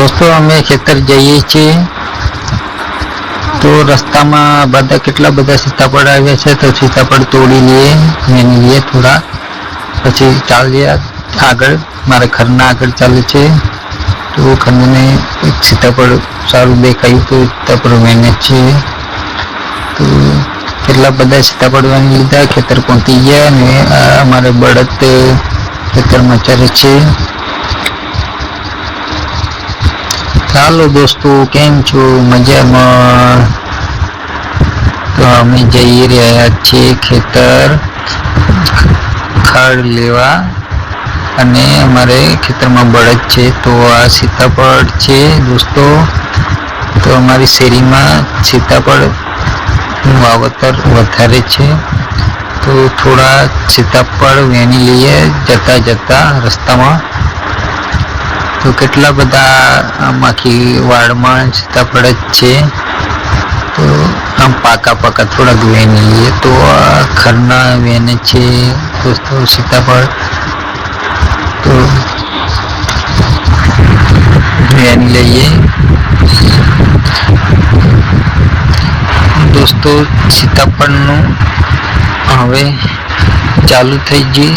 દોસ્તો, અમે ખેતર જઈએ છીએ. તો રસ્તામાં બધા કેટલા બધા સીતાફળ આવ્યા છે, તો સીતાફળ તોડી લઈએ મેની લઈએ થોડા. પછી ચાલીએ આગળ. મારા ઘરના આગળ ચાલે છે. તો ઘરને એક સીતાફળ સારું દેખાયું તો સીતાફળ મેને છે. તો કેટલા બધા સીતાફળ વેની લીધા, ખેતર પહોંચી ગયા અને અમારે બળદ ખેતરમાં ચરે છે. ચાલો દોસ્તો, કેમ છો? મજામાં. તો અમે જઈ રહ્યા છીએ ખેતર, ખાડ લેવા. અને અમારે ખેતરમાં બળદ છે, તો આ સીતાફળ છે દોસ્તો. તો અમારી શેરીમાં સીતાફળનું વાવતર વધારે છે. તો થોડા સીતાફળ વેણી લઈએ જતા જતા રસ્તામાં. તો કેટલા બધા આમ આખી વાડમાં સીતાફળ જ છે? તો આમ પાકા પાકા થોડાક વેન લઈએ. તો આ ખરના વેન છે, દોસ્તો, સીતાફળ. તો વેન લઈએ. દોસ્તો, સીતાફળનું હવે ચાલુ થઈ ગઈ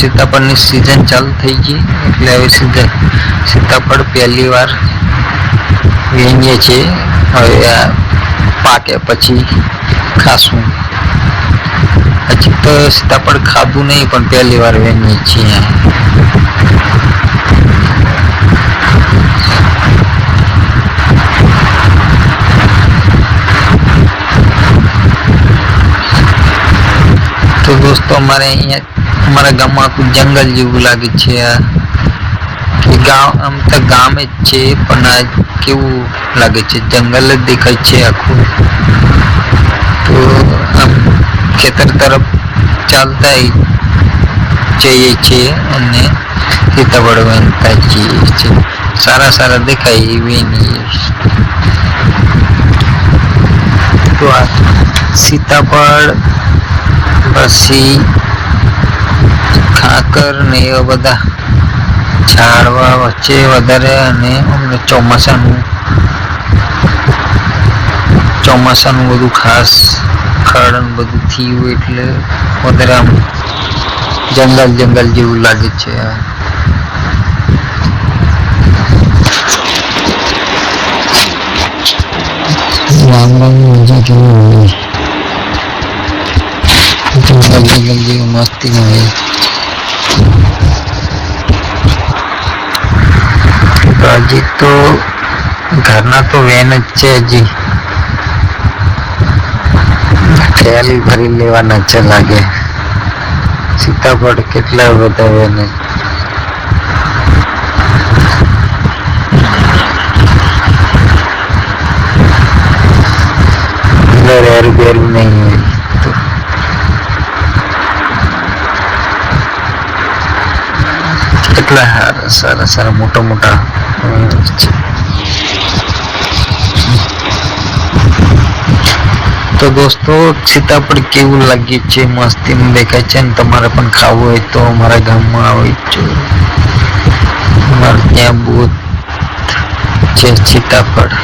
સીતાફળની સિઝન ચાલુ થઈ ગઈ. એટલે હવે સીધા સીતાફળ પહેલી વાર વીણીએ છીએ. હવે આ પાકે પછી ખાશું. હજી તો સીતાફળ ખાધું નહીં, પણ પહેલી વાર વેણીએ છીએ તો દોસ્તો અમારે અહીંયા અમારા ગામમાં આખું જંગલ જેવું લાગે છે આ. ગામ આમ તો ગામ જ છે, પણ આ કેવું લાગે છે? જંગલ જ દેખાય છે આખું. તો આમ ખેતર તરફ ચાલતા જઈએ છીએ અને સીતાફળ વહેતા જઈએ છીએ. સારા સારા દેખાય એવી તો આ સીતાફળ પછી ખાકર ને એવા બધા ઝાડવા વચ્ચે વધારે અને અમને ચોમાસાનું ચોમાસાનું બધું ખાસ ખડ બધું થયું એટલે વધારે આમ જંગલ જંગલ જેવું લાગે છે આ. ગામડાની મજા કેવી હોય જંગલ જંગલ જેવી મસ્તી હોય તો હજી તો ઘરના તો વેન જ છે હજી થેલી ભરી લેવાના છે લાગે સીતાફળ કેટલા બધા વેન અંદર એરું બેરું નહીં હોય તો કેટલા સારા સારા, મોટા મોટા. તો દોસ્તો સીતાફળ કેવું લાગે છે? મસ્તી દેખાય છે તમારે પણ ખાવું હોય તો અમારા ગામમાં આવી જ અમારે ત્યાં બહુ છે સીતાફળ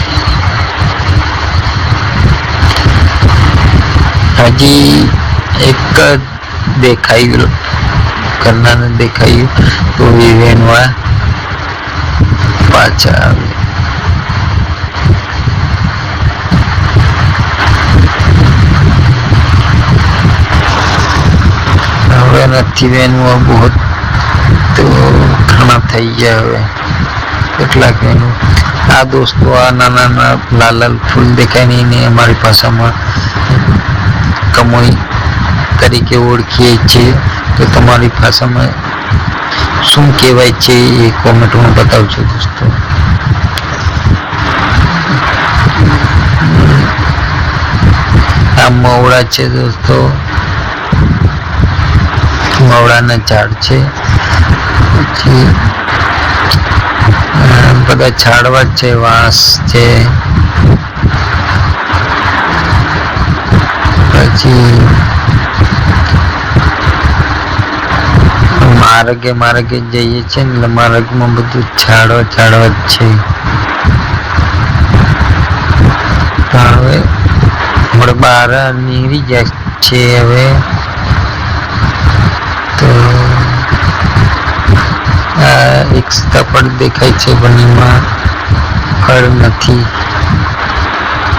હજી એક જ દેખાયું કરનારને દેખાયું તો એ વેણવા પાછા આવે. હવે નથી વેનવા બહુ તો ઘણા થઈ ગયા હવે. કેટલાક વેનું આ દોસ્તો આ નાના નાના લાલ લાલ ફૂલ દેખાય નહીં ને અમારી ભાષામાં કમોઈ તરીકે ઓળખીએ છીએ. તો તમારી ભાષામાં શું કહેવાય છે એ કોમેન્ટમાં બતાવજો દોસ્તો. આ મવડા છે દોસ્તો. મવડાના ઝાડ છે. પછી બધા ઝાડવા છે, વાંસ છે. પછી માર્ગે માર્ગે જઈએ છીએ ને માર્ગમાં બધું ઝાડો ઝાડો જ છે. હવે બહાર નીકળી જાય છે હવે. તો આ એક સ્થળ દેખાય છે પણ એમાં ફળ નથી.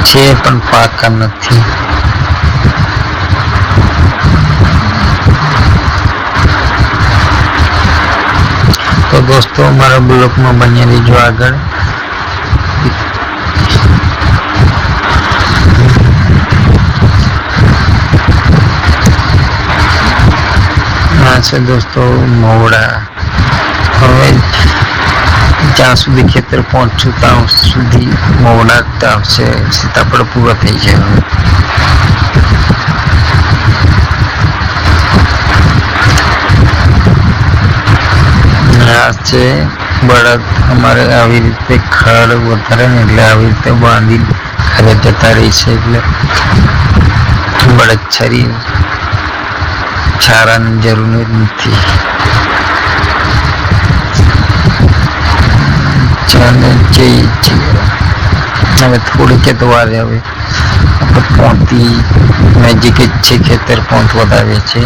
છે પણ પાકા નથી. તો દોસ્તો મારા બ્લોગમાં બન્યા રહીજો આગળ. આ છે દોસ્તો, મોવડા. હવે જ્યાં સુધી ખેતર પહોંચશું ત્યાં સુધી મોવડા આવશે. સીતાફળ પૂરો થઈ જાય. હવે છે બળદ અમારે આવી રીતે ખડ વધારે ને એટલે આવી રીતે બાંધી ઘરે જતા રહી છે એટલે બળદ છરી ચારાની જરૂર નથી ચાલે જઈએ છીએ હવે થોડીક તો વાર હવે પહોંચી નજીક જ છે ખેતર પોંત આવે છે.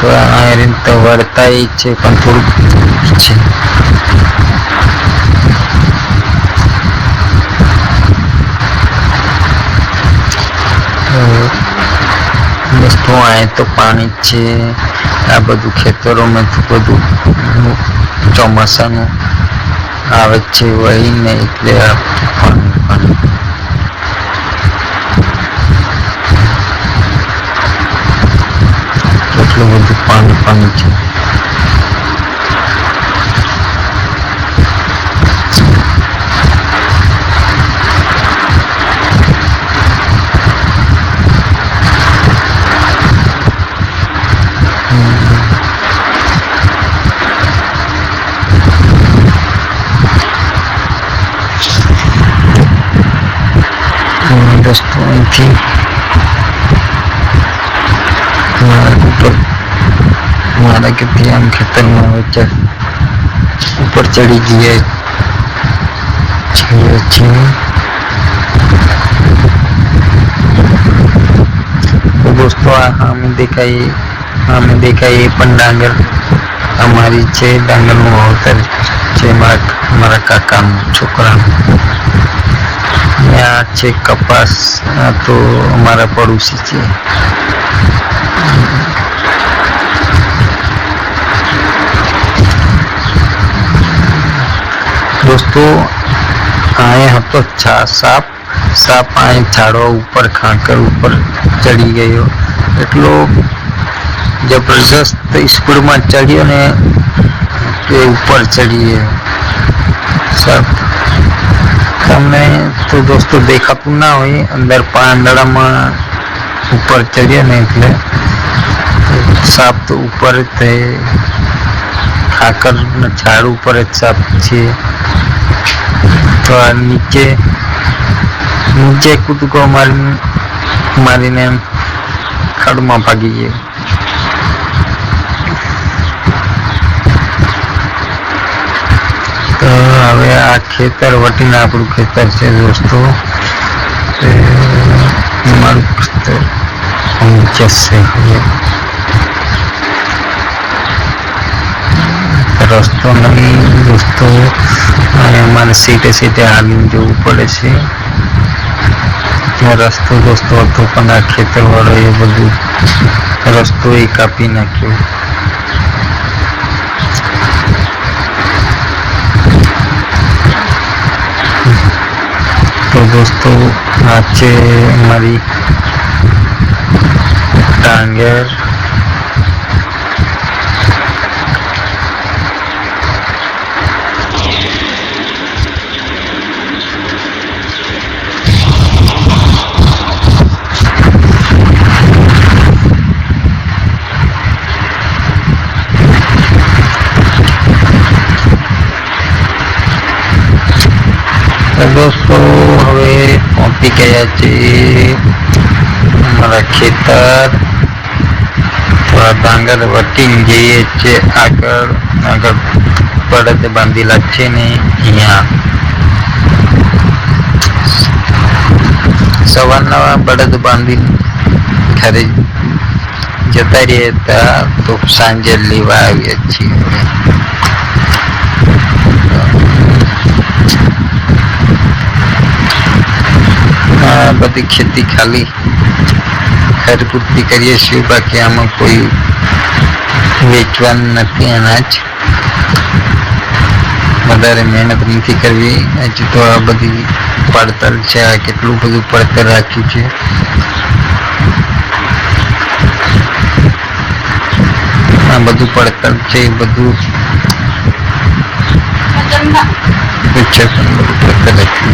તો આ રીતે વળતા જ છે, પણ થોડુંક છે. દોસ્તો અહીં તો પાણી છે. આ બધું ખેતરોમાં તો બધું ચોમાસાનું આવે છે વહીને એટલે આ પાણી પાણી. પાણી પાણી છે હમ, દોસ્તો અહીંથી મારા કે કે આમ ખેતરમાં વચ્ચે ઉપર ચડી જઈએ છીએ છીએ. દોસ્તો, આ સામે દેખાય સામે દેખાય એ પણ ડાંગર અમારી છે, ડાંગરનું વાવતર છે મારા મારા કાકાનું છોકરાનું. આ છે કપાસ, આ તો અમારા પડોશી છે. દોસ્તો અહીંયા હતો છા, સાપ સાપ અહીં ઝાડવા ઉપર, ખાંકર ઉપર ચડી ગયો. એટલો જબરજસ્ત સ્પીડમાં ચડ્યો ને એ ઉપર ચડી ગયો સાપ તમને તો દોસ્તો દેખાતું ના હોય, અંદર પાંદડામાં ઉપર ચડ્યો ને એટલે સાપ તો ઉપર જ તે, ખાકર ઝાડ ઉપર જ સાપ છે. તો આ નીચે નીચે કૂદકો મારી મારીને ખાડમાં ભાગી ગયો. તો હવે આ ખેતર વટીને આપણું ખેતર છે દોસ્તો. મારું ખેતર જશે હવે. રસ્તો નહીં દોસ્તો મારે સીટે સીટે હાલીને જવું પડે છે. ત્યાં રસ્તો દોસ્તો હતો પણ આ ખેતરવાળો એ બધું રસ્તો એ કાપી નાખ્યો. તો દોસ્તો, આ છે મારી ડાંગર દોસ્તો હવે પહોંચી ગયા છીએ અમારા ખેતર. તો ડાંગર વટીને જઈએ છીએ આગળ. આગળ બળદ બાંધેલા છે ને અહીંયા. સવારના બળદ બાંધી ઘરે જતા રહ્યા હતા તો સાંજે લેવા આવીએ છીએ. બધી ખેતી ખાલી ઘર પૂરતી કરીએ છીએ બાકી આમાં કોઈ વેચવાનું નથી અનાજ વધારે મહેનત નથી કરવી હજી તો આ બધી પડતર છે આ કેટલું બધું પડતર રાખ્યું છે આ બધું પડતર છે એ બધું છે પણ બધું પડતર રાખ્યું છે. રે, રે, રે, રે.